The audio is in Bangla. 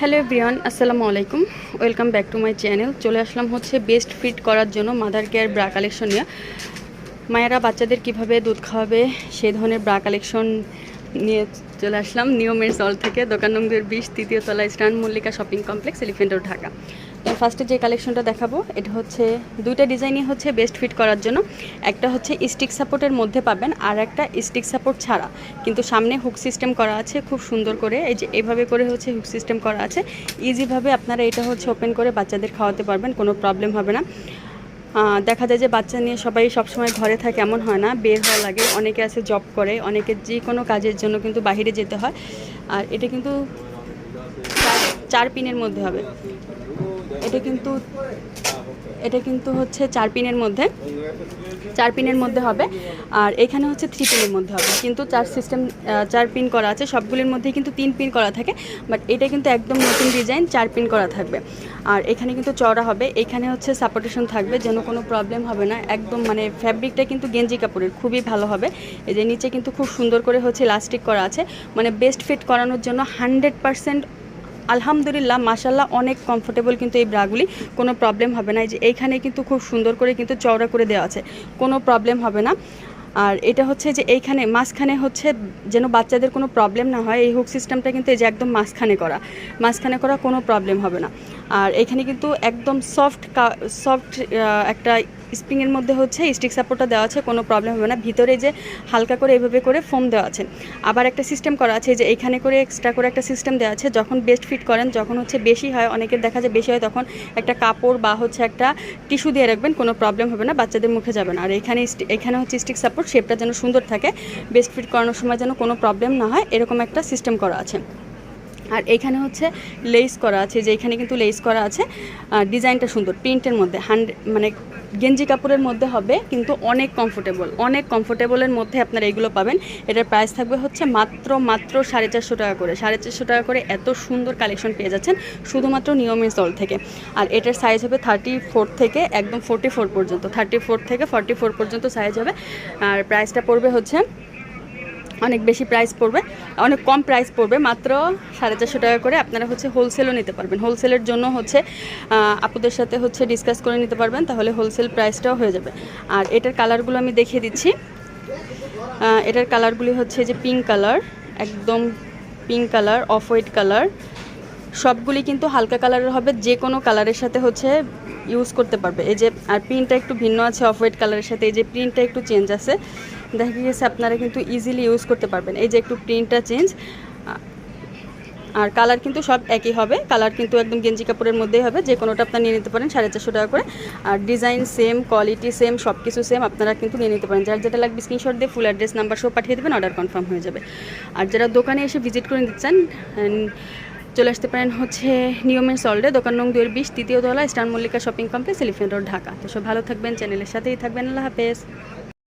হ্যালো এভরিওয়ান, আসসালামু আলাইকুম। Welcome back to my channel. চলে আসলাম হচ্ছে বেস্ট ফিট করার জন্য মাদার কেয়ার ব্রা কালেকশন নিয়ে। মায়েরা বাচ্চাদের কীভাবে দুধ খাওয়াবে, সেই ধরনের ব্রা কালেকশন নিয়ে চলে আসলাম। নিয়মের জল থেকে দোকান নম্বর বিশ, তৃতীয় তলা Eastern Mallika shopping complex, Elephant Dhaka. ফার্স্টে যে কালেকশনটা দেখাবো, এটা হচ্ছে, দুইটা ডিজাইনই হচ্ছে বেস্ট ফিট করার জন্য। একটা হচ্ছে স্টিক সাপোর্টের মধ্যে পাবেন, আর একটা স্টিক সাপোর্ট ছাড়া। কিন্তু সামনে হুক সিস্টেম করা আছে, খুব সুন্দর করে। এই যে এভাবে করে হচ্ছে হুক সিস্টেম করা আছে। ইজিভাবে আপনারা এটা হচ্ছে ওপেন করে বাচ্চাদের খাওয়াতে পারবেন, কোনো প্রবলেম হবে না। দেখা যায় যে বাচ্চা নিয়ে সবাই সবসময় ঘরে থাকে, এমন হয় না। বের হওয়া লাগে অনেকে আছে জব করে, অনেকে যে কোনো কাজের জন্য কিন্তু বাইরে যেতে হয়। আর এটা কিন্তু চার পিনের মধ্যে হবে। এটা কিন্তু এটা কিন্তু হচ্ছে চার পিনের মধ্যে। চার পিনের মধ্যে হবে। আর এখানে হচ্ছে থ্রি পিনের মধ্যে হবে। কিন্তু চার সিস্টেম চার পিন করা আছে। সবগুলির মধ্যেই কিন্তু তিন পিন করা থাকে। বাট এটা কিন্তু একদম নতুন ডিজাইন চার পিন করা থাকবে। আর এখানে কিন্তু চওড়া হবে। এখানে হচ্ছে সাপোর্টেশন থাকবে, যেন কোনো প্রবলেম হবে না। একদম মানে ফ্যাব্রিকটা কিন্তু গেঞ্জি কাপড়ের, খুবই ভালো হবে। এই যে নিচে কিন্তু খুব সুন্দর করে হচ্ছে লাস্টিক করা আছে। মানে বেস্ট ফিট করানোর জন্য হান্ড্রেড পারসেন্ট আলহামদুলিল্লাহ মাসাল্লাহ অনেক কমফোর্টেবল কিন্তু এই ব্রাগুলি। কোনো প্রবলেম হবে না। যে এইখানে কিন্তু খুব সুন্দর করে কিন্তু চওড়া করে দেওয়া আছে। কোনো প্রবলেম হবে না। আর এটা হচ্ছে যে এইখানে, মাঝখানে হচ্ছে যেন বাচ্চাদের কোনো প্রবলেম না হয়। এই হুক সিস্টেমটা কিন্তু এই যে একদম মাঝখানে করা। মাঝখানে করা কোনো প্রবলেম হবে না। আর এখানে কিন্তু একদম সফট সফট একটা স্প্রিংয়ের মধ্যে হচ্ছে স্টিক সাপোর্টটা দেওয়া আছে, কোনো প্রবলেম হবে না। ভিতরে যে হালকা করে এভাবে করে ফোম দেওয়া আছে। আবার একটা সিস্টেম করা আছে যে এখানে করে এক্সট্রা করে একটা সিস্টেম দেওয়া আছে, যখন বেস্ট ফিট করেন, যখন হচ্ছে বেশি হয়, অনেকের দেখা যায় বেশি হয়, তখন একটা কাপড় বা হচ্ছে একটা টিস্যু দিয়ে রাখবেন, কোনো প্রবলেম হবে না, বাচ্চাদের মুখে যাবে না। আর এখানে এখানে হচ্ছে স্টিক সাপোর্ট শেপটা যেন সুন্দর থাকে বেস্ট ফিট করানোর সময় যেন কোনো প্রবলেম না হয়, এরকম একটা সিস্টেম করা আছে। আর এখানে হচ্ছে লেস করা আছে, যে এখানে কিন্তু লেস করা আছে। ডিজাইনটা সুন্দর, প্রিন্টের মধ্যে হান্ড্রেড মানে গেঞ্জি কাপড়ের মধ্যে হবে, কিন্তু অনেক কমফোর্টেবল অনেক কমফোর্টেবলের মধ্যে আপনারা এগুলো পাবেন। এটার প্রাইস থাকবে হচ্ছে মাত্র মাত্র সাড়ে চারশো টাকা করে। সাড়ে চারশো টাকা করে এত সুন্দর কালেকশন পেয়ে যাচ্ছেন শুধুমাত্র নিয়মের দল থেকে। আর এটার সাইজ হবে থার্টি ফোর থেকে, একদম ফোর্টি ফোর পর্যন্ত থার্টি ফোর থেকে ফর্টি ফোর পর্যন্ত সাইজ হবে। আর প্রাইসটা পড়বে হচ্ছে অনেক বেশি প্রাইস পড়বে, অনেক কম প্রাইস পড়বে, মাত্র সাড়ে চারশো টাকা করে আপনারা হচ্ছে হোলসেলও নিতে পারবেন। হোলসেলের জন্য হচ্ছে আপুদের সাথে হচ্ছে ডিসকাস করে নিতে পারবেন, তাহলে হোলসেল প্রাইসটাও হয়ে যাবে। আর এটার কালারগুলো আমি দেখিয়ে দিচ্ছি। এটার কালারগুলি হচ্ছে যে পিঙ্ক কালার একদম pink colour off white colour সবগুলি কিন্তু হালকা কালারের হবে, যে কোনো কালারের সাথে হচ্ছে ইউজ করতে পারবে। এই যে, আর প্রিন্টটা একটু ভিন্ন আছে অফ হোয়াইট কালারের সাথে, এই যে প্রিন্টটা একটু চেঞ্জ আছে। দেখা গেছে আপনারা কিন্তু ইজিলি ইউজ করতে পারবেন। এই যে একটু প্রিন্টটা চেঞ্জ আর কালার কিন্তু সব একই হবে। কালার কিন্তু একদম গেঞ্জি কাপড়ের মধ্যেই হবে। যে কোনোটা আপনারা নিয়ে নিতে পারেন, সাড়ে চারশো টাকা করে। আর ডিজাইন সেম কোয়ালিটি সেম সব কিছু সেম আপনারা কিন্তু নিয়ে নিতে পারেন। যার যেটা লাগবে স্ক্রিনশট দিয়ে ফুল অ্যাড্রেস নাম্বার সব পাঠিয়ে দেবেন অর্ডার কনফার্ম হয়ে যাবে। আর যারা দোকানে এসে ভিজিট করে নিতে চান চলে আসতে পারেন হচ্ছে নিয়মের সল্টে দোকান নং দুয়ের বিশ, তৃতীয় তলা, Eastern Mallika shopping complex Elephant Road Dhaka. তো সব ভালো থাকবেন চ্যানেলের সাথেই থাকবেন। আল্লাহ হাফেজ।